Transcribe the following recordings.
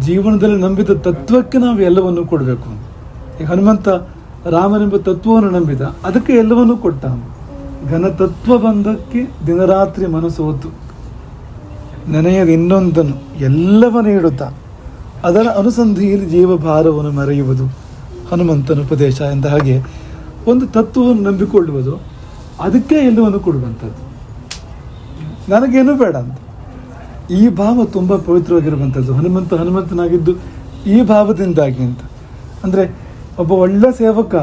ಜೀವನದಲ್ಲಿ ನಂಬಿದ ತತ್ವಕ್ಕೆ ನಾವು ಎಲ್ಲವನ್ನು ಕೊಡಬೇಕು. ಈಗ ಹನುಮಂತ ರಾಮನೆಂಬ ತತ್ವವನ್ನು ನಂಬಿದ, ಅದಕ್ಕೆ ಎಲ್ಲವನ್ನೂ ಕೊಟ್ಟ ಘನತತ್ವ ಬಂದಕ್ಕೆ ದಿನರಾತ್ರಿ ಮನಸ್ಸು ಹೊತ್ತು. ನೆನೆಯದ ಇನ್ನೊಂದನ್ನು ಎಲ್ಲವನ್ನು ನೀಡುತ್ತಾ. ಅದರ ಅನುಸಂಧಿಯಲ್ಲಿ ಜೀವಭಾರವನ್ನು ಮರೆಯುವುದು ಹನುಮಂತನ ಉಪದೇಶ ಎಂದ ಹಾಗೆ ಒಂದು ತತ್ವವನ್ನು ನಂಬಿಕೊಳ್ಳುವುದು ಅದಕ್ಕೆ ಎಲ್ಲವನ್ನು ಕೊಡುವಂಥದ್ದು. ನನಗೇನು ಬೇಡ ಅಂತ. ಈ ಭಾವ ತುಂಬ ಪವಿತ್ರವಾಗಿರುವಂಥದ್ದು. ಹನುಮಂತ ಹನುಮಂತನಾಗಿದ್ದು ಈ ಭಾವದಿಂದಾಗಿ ಅಂತ. ಅಂದರೆ ಒಬ್ಬ ಒಳ್ಳೆ ಸೇವಕ,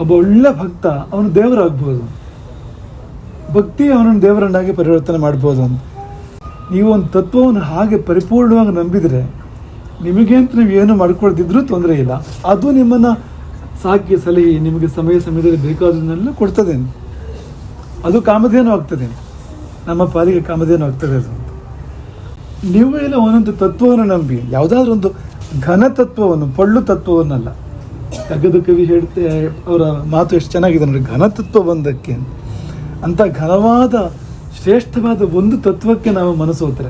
ಒಬ್ಬ ಒಳ್ಳೆ ಭಕ್ತ, ಅವನು ದೇವರಾಗ್ಬೋದು. ಭಕ್ತಿ ಅವನನ್ನು ದೇವರನ್ನಾಗಿ ಪರಿವರ್ತನೆ ಮಾಡ್ಬೋದು ಅಂತ. ನೀವು ಒಂದು ತತ್ವವನ್ನು ಹಾಗೆ ಪರಿಪೂರ್ಣವಾಗಿ ನಂಬಿದರೆ ನಿಮಗೆ ಅಂತ ನೀವು ಏನು ಮಾಡ್ಕೊಳ್ದಿದ್ರೂ ತೊಂದರೆ ಇಲ್ಲ. ಅದು ನಿಮ್ಮನ್ನು ಸಾಕಿ ಸಲಹೆ, ನಿಮಗೆ ಸಮಯ, ಸಮಯದಲ್ಲಿ ಬೇಕಾದನ್ನೆಲ್ಲ ಕೊಡ್ತದೆ ಅದು ಕಾಮಧೇನು ಆಗ್ತದೆ ನಮ್ಮ ಪಾಲಿಗೆ ಕಾಮಧೇನು ಆಗ್ತದೆ ಅದು ನೀವು ಎಲ್ಲ ಒಂದೊಂದು ತತ್ವವನ್ನು ನಂಬಿ. ಯಾವುದಾದ್ರೂ ಒಂದು ಘನ ತತ್ವವನ್ನು, ಪಳ್ಳು ತತ್ವವನ್ನಲ್ಲ. ತಗದು ಕವಿ ಹೇಳ್ತೆ, ಅವರ ಮಾತು ಎಷ್ಟು ಚೆನ್ನಾಗಿದೆ ನೋಡಿ. ಘನ ತತ್ವ ಬಂದಕ್ಕೆ ಅಂತ ಘನವಾದ, ಶ್ರೇಷ್ಠವಾದ ಒಂದು ತತ್ವಕ್ಕೆ ನಾವು ಮನಸ್ಸು ಹೋದ್ರೆ.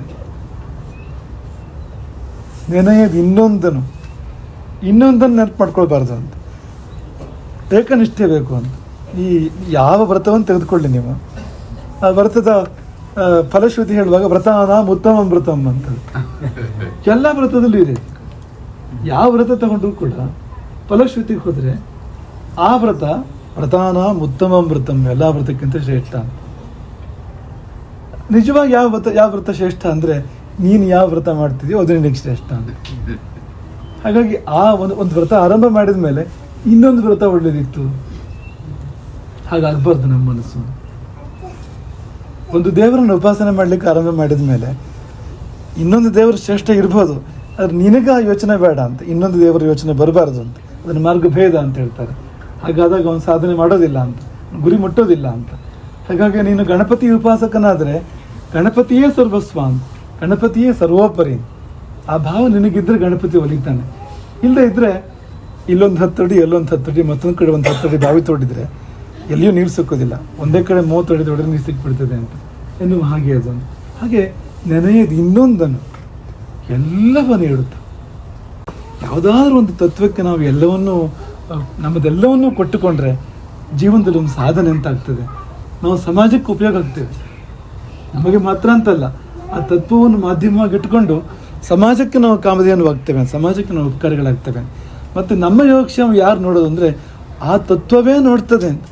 ನೆನೆಯದು ಇನ್ನೊಂದನ್ನು. ಇನ್ನೊಂದನ್ನು ನೆನಪು ಮಾಡ್ಕೊಳ್ಬಾರ್ದು ಅಂತ. ಏಕನಿಷ್ಠೆ ಬೇಕು ಅಂತ. ಈ ಯಾವ ವ್ರತವನ್ನು ತೆಗೆದುಕೊಳ್ಳಿ ನೀವು? ಆ ವ್ರತದ ಫಲಶ್ರುತಿ ಹೇಳುವಾಗ ವ್ರತಾನಾಂ ಉತ್ತಮ ವ್ರತಂ ಅಂತ. ಎಲ್ಲ ವ್ರತದಲ್ಲೂ ಇದೆ. ಯಾವ ವ್ರತ ತಗೊಂಡ್ರು ಕೂಡ ಫಲಶ್ರುತಿಗೆ ಹೋದರೆ ಆ ವ್ರತ ವ್ರತಾನ ಉತ್ತಮ ವ್ರತಂ ಎಲ್ಲ ವ್ರತಕ್ಕಿಂತ ಶ್ರೇಷ್ಠ. ಅಂತ ನಿಜವಾಗಿ ಯಾವ ವ್ರತ ಯಾವ ವ್ರತ ಶ್ರೇಷ್ಠ ಅಂದರೆ ನೀನು ಯಾವ ವ್ರತ ಮಾಡ್ತಿದ್ಯೋ ಅದು ನಿನಗೆ ಶ್ರೇಷ್ಠ ಅಂತ. ಹಾಗಾಗಿ ಆ ಒಂದು ಒಂದು ವ್ರತ ಆರಂಭ ಮಾಡಿದ ಮೇಲೆ ಇನ್ನೊಂದು ವ್ರತ ಒಳ್ಳೇದಿತ್ತು. ಹಾಗಾಗಬಾರ್ದು ನಮ್ಮ ಮನಸ್ಸು. ಒಂದು ದೇವರನ್ನು ಉಪಾಸನೆ ಮಾಡಲಿಕ್ಕೆ ಆರಂಭ ಮಾಡಿದ ಮೇಲೆ ಇನ್ನೊಂದು ದೇವರು ಶ್ರೇಷ್ಠ ಇರ್ಬೋದು. ಆದರೆ ನಿನಗೆ ಯೋಚನೆ ಬೇಡ ಅಂತ, ಇನ್ನೊಂದು ದೇವರ ಯೋಚನೆ ಬರಬಾರ್ದು ಅಂತ. ಅದನ್ನು ಮಾರ್ಗಭೇದ ಅಂತ ಹೇಳ್ತಾರೆ. ಹಾಗಾದಾಗ ಅವನು ಸಾಧನೆ ಮಾಡೋದಿಲ್ಲ ಅಂತ, ಗುರಿ ಮುಟ್ಟೋದಿಲ್ಲ ಅಂತ. ಹಾಗಾಗಿ ನೀನು ಗಣಪತಿ ಉಪಾಸಕನಾದರೆ ಗಣಪತಿಯೇ ಸರ್ವಸ್ವ ಅಂತ, ಗಣಪತಿಯೇ ಸರ್ವೋಪರಿ ಆ ಭಾವ ನಿನಗಿದ್ರೆ ಗಣಪತಿ ಒಲಿತಾನೆ. ಇಲ್ಲದೆ ಇದ್ದರೆ ಇಲ್ಲೊಂದು ಹತ್ತಡಿ, ಎಲ್ಲೊಂದು ಹತ್ತಡಿ, ಮತ್ತೊಂದು ಕಡೆ ಒಂದು ಹತ್ತಡಿ ಬಾವಿ ತೋಡಿದ್ರೆ ಎಲ್ಲಿಯೂ ನೀರು ಸಿಕ್ಕೋದಿಲ್ಲ. ಒಂದೇ ಕಡೆ ಮೂವತ್ತು ಅಡಿ ನೀರು ಸಿಕ್ಬಿಡ್ತದೆ ಅಂತ. ಎನ್ನುವ ಹಾಗೆ ಅದನ್ನು. ಹಾಗೆ ನೆನೆಯದು ಇನ್ನೊಂದನ್ನು. ಎಲ್ಲವನ್ನು ಇಡುತ್ತ. ಯಾವುದಾದ್ರೂ ಒಂದು ತತ್ವಕ್ಕೆ ನಾವು ಎಲ್ಲವನ್ನೂ ನಮ್ಮದೆಲ್ಲವನ್ನು ಕೊಟ್ಟುಕೊಂಡ್ರೆ ಜೀವನದಲ್ಲಿ ಒಂದು ಸಾಧನೆ ಅಂತ ಆಗ್ತದೆ. ನಾವು ಸಮಾಜಕ್ಕೆ ಉಪಯೋಗ ಆಗ್ತೇವೆ. ನಮಗೆ ಮಾತ್ರ ಅಂತಲ್ಲ, ಆ ತತ್ವವನ್ನು ಮಾಧ್ಯಮವಾಗಿ ಇಟ್ಕೊಂಡು ಸಮಾಜಕ್ಕೆ ನಾವು ಕಾಮಧೇನುವಾಗ್ತೇವೆ ಸಮಾಜಕ್ಕೆ ನಾವು ಉಪಕಾರಗಳಾಗ್ತೇವೆ. ಮತ್ತು ನಮ್ಮ ಯೋಗಕ್ಷೇಮ ಯಾರು ನೋಡೋದು ಅಂದರೆ ಆ ತತ್ವವೇ ನೋಡ್ತದೆ. ಅಂತ